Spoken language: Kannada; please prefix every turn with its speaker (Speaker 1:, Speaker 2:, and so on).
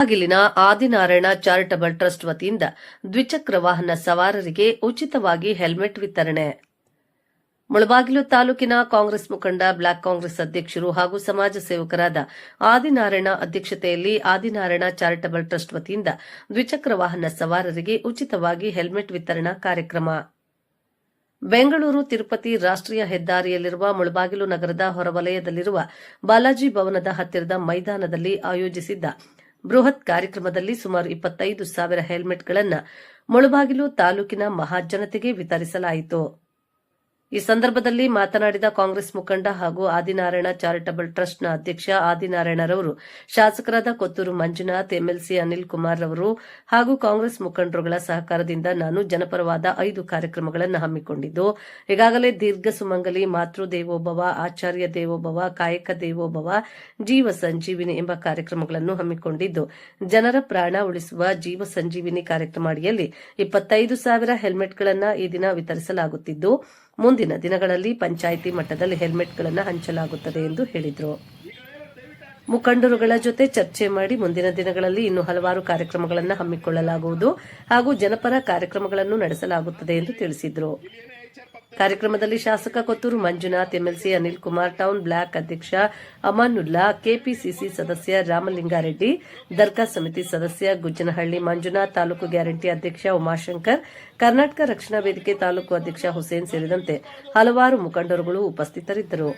Speaker 1: ಬಾಗಿಲಿನ ಆದಿನಾರಾಯಣ ಚಾರಿಟಬಲ್ ಟ್ರಸ್ಟ್ ವತಿಯಿಂದ ದ್ವಿಚಕ್ರ ವಾಹನ ಸವಾರರಿಗೆ ಉಚಿತವಾಗಿ ಹೆಲ್ಮೆಟ್ ವಿತರಣೆ. ಮುಳಬಾಗಿಲು ತಾಲೂಕಿನ ಕಾಂಗ್ರೆಸ್ ಮುಖಂಡ, ಬ್ಲಾಕ್ ಕಾಂಗ್ರೆಸ್ ಅಧ್ಯಕ್ಷರು ಹಾಗೂ ಸಮಾಜ ಸೇವಕರಾದ ಆದಿನಾರಾಯಣ ಅಧ್ಯಕ್ಷತೆಯಲ್ಲಿ ಆದಿನಾರಾಯಣ ಚಾರಿಟಬಲ್ ಟ್ರಸ್ಟ್ ವತಿಯಿಂದ ದ್ವಿಚಕ್ರ ವಾಹನ ಸವಾರರಿಗೆ ಉಚಿತವಾಗಿ ಹೆಲ್ಮೆಟ್ ವಿತರಣಾ ಕಾರ್ಯಕ್ರಮ. ಬೆಂಗಳೂರು ತಿರುಪತಿ ರಾಷ್ಟ್ರೀಯ ಹೆದ್ದಾರಿಯಲ್ಲಿರುವ ಮುಳಬಾಗಿಲು ನಗರದ ಹೊರವಲಯದಲ್ಲಿರುವ ಬಾಲಾಜಿ ಭವನದ ಹತ್ತಿರದ ಮೈದಾನದಲ್ಲಿ ಆಯೋಜಿಸಿದ್ದ ಬೃಹತ್ ಕಾರ್ಯಕ್ರಮದಲ್ಲಿ ಸುಮಾರು ಇಪ್ಪತ್ತೈದು ಸಾವಿರ ಹೆಲ್ಮೆಟ್ಗಳನ್ನು ಮುಳುಬಾಗಿಲು ತಾಲೂಕಿನ ಮಹಾಜನತೆಗೆ ವಿತರಿಸಲಾಯಿತು. ಈ ಸಂದರ್ಭದಲ್ಲಿ ಮಾತನಾಡಿದ ಕಾಂಗ್ರೆಸ್ ಮುಖಂಡ ಹಾಗೂ ಆದಿನಾರಾಯಣ ಚಾರಿಟಬಲ್ ಟ್ರಸ್ಟ್ನ ಅಧ್ಯಕ್ಷ ಆದಿನಾರಾಯಣರವರು ಶಾಸಕರಾದ ಕೊತ್ತೂರು ಮಂಜುನಾಥ್, ಎಂಎಲ್ಸಿ ಅನಿಲ್ ಕುಮಾರ್ ರವರು ಹಾಗೂ ಕಾಂಗ್ರೆಸ್ ಮುಖಂಡರುಗಳ ಸಹಕಾರದಿಂದ ನಾನು ಜನಪರವಾದ ಐದು ಕಾರ್ಯಕ್ರಮಗಳನ್ನು ಹಮ್ಮಿಕೊಂಡಿದ್ದು, ಈಗಾಗಲೇ ದೀರ್ಘ ಸುಮಂಗಲಿ ಮಾತೃ ದೇವೋಭವ, ಆಚಾರ್ಯ ದೇವೋಭವ, ಕಾಯಕ ದೇವೋಭವ, ಜೀವ ಸಂಜೀವಿನಿ ಎಂಬ ಕಾರ್ಯಕ್ರಮಗಳನ್ನು ಹಮ್ಮಿಕೊಂಡಿದ್ದು, ಜನರ ಪ್ರಾಣ ಉಳಿಸುವ ಜೀವ ಸಂಜೀವಿನಿ ಕಾರ್ಯಕ್ರಮ ಅಡಿಯಲ್ಲಿ ಇಪ್ಪತ್ತೈದು ಸಾವಿರ ಹೆಲ್ಮೆಟ್ಗಳನ್ನು ಈ ದಿನ ವಿತರಿಸಲಾಗುತ್ತಿದ್ದು ಮುಂದಿನ ದಿನಗಳಲ್ಲಿ ಪಂಚಾಯಿತಿ ಮಟ್ಟದಲ್ಲಿ ಹೆಲ್ಮೆಟ್ಗಳನ್ನು ಹಂಚಲಾಗುತ್ತದೆ ಎಂದು ಹೇಳಿದರು. ಮುಖಂಡರುಗಳ ಜೊತೆ ಚರ್ಚೆ ಮಾಡಿ ಮುಂದಿನ ದಿನಗಳಲ್ಲಿ ಇನ್ನೂ ಹಲವಾರು ಕಾರ್ಯಕ್ರಮಗಳನ್ನು ಹಮ್ಮಿಕೊಳ್ಳಲಾಗುವುದು ಹಾಗೂ ಜನಪರ ಕಾರ್ಯಕ್ರಮಗಳನ್ನು ನಡೆಸಲಾಗುತ್ತದೆ ಎಂದು ತಿಳಿಸಿದರು. ಕಾರ್ಯಕ್ರಮದಲ್ಲಿ ಶಾಸಕ Kothur Manjunath, MLC Anil Kumar, town block ಅಧ್ಯಕ್ಷ ಅಮಾನುಲ್ಲಾ, ಕೆಪಿಸಿಸಿ ಸದಸ್ಯ ರಾಮಲಿಂಗಾರೆಡ್ಡಿ, ದರ್ಗಾ ಸಮಿತಿ ಸದಸ್ಯ ಗುಜ್ಜನಹಳ್ಳಿ ಮಂಜುನಾಥ್, ತಾಲೂಕು ಗ್ಯಾರಂಟಿ ಅಧ್ಯಕ್ಷ ಉಮಾಶಂಕರ್, ಕರ್ನಾಟಕ ರಕ್ಷಣಾ ವೇದಿಕೆ ತಾಲೂಕು ಅಧ್ಯಕ್ಷ ಹುಸೇನ್ ಸೇರಿದಂತೆ ಹಲವಾರು ಮುಖಂಡರುಗಳು ಉಪಸ್ಥಿತರಿದ್ದರು.